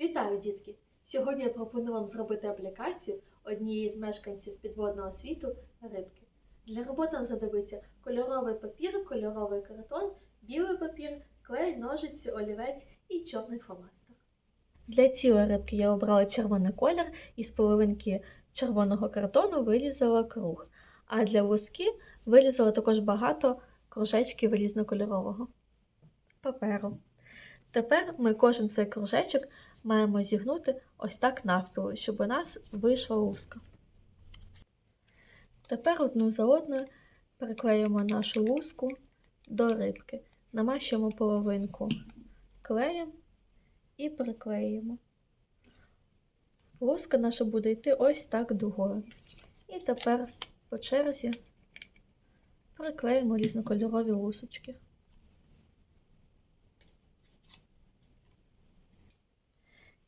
Вітаю, дітки! Сьогодні я пропоную вам зробити аплікацію однієї з мешканців підводного світу рибки. Для роботи нам знадобиться кольоровий папір, кольоровий картон, білий папір, клей, ножиці, олівець і чорний фломастер. Для цієї рибки я обрала червоний колір і з половинки червоного картону вирізала круг, а для вузки вирізала також багато кружечків різнокольорового паперу. Тепер ми кожен цей кружечок маємо зігнути ось так навпіл, щоб у нас вийшла луска. Тепер одну за одною приклеїмо нашу луску до рибки, намащуємо половинку клеєм і приклеїмо. Луска наша буде йти ось так дугою. І тепер по черзі приклеїмо різнокольорові лусочки.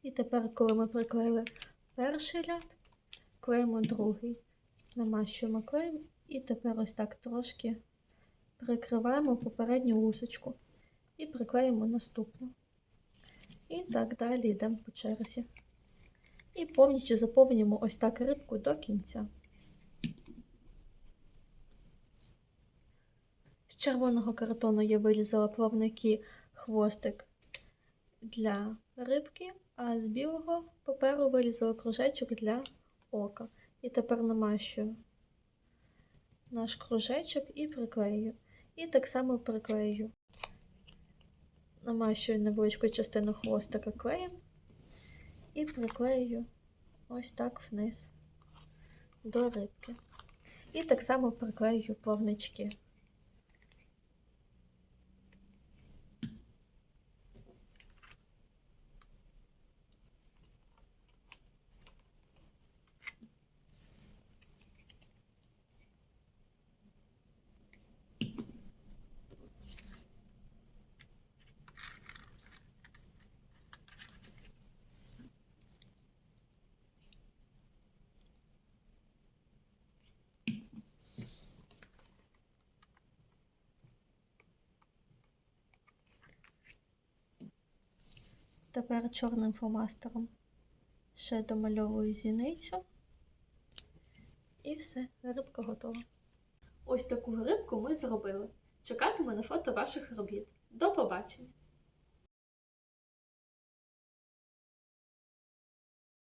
І тепер, коли ми приклеїли перший ряд, клеїмо другий, намащуємо клеєм і тепер ось так трошки прикриваємо попередню лусочку і приклеїмо наступну. І так далі йдемо по черзі. І повністю заповнюємо ось так рибку до кінця. З червоного картону я вирізала плавники хвостик для рибки, а з білого паперу вирізала кружечок для ока. І тепер намащую наш кружечок і приклею. І так само приклею. Намащую невеличку частину хвостика клеєм і приклею ось так вниз до рибки. І так само приклею плавнички. Тепер чорним фломастером ще домальовую зіницю. І все, рибка готова. Ось таку рибку ми зробили. Чекатиму на фото ваших робіт. До побачення!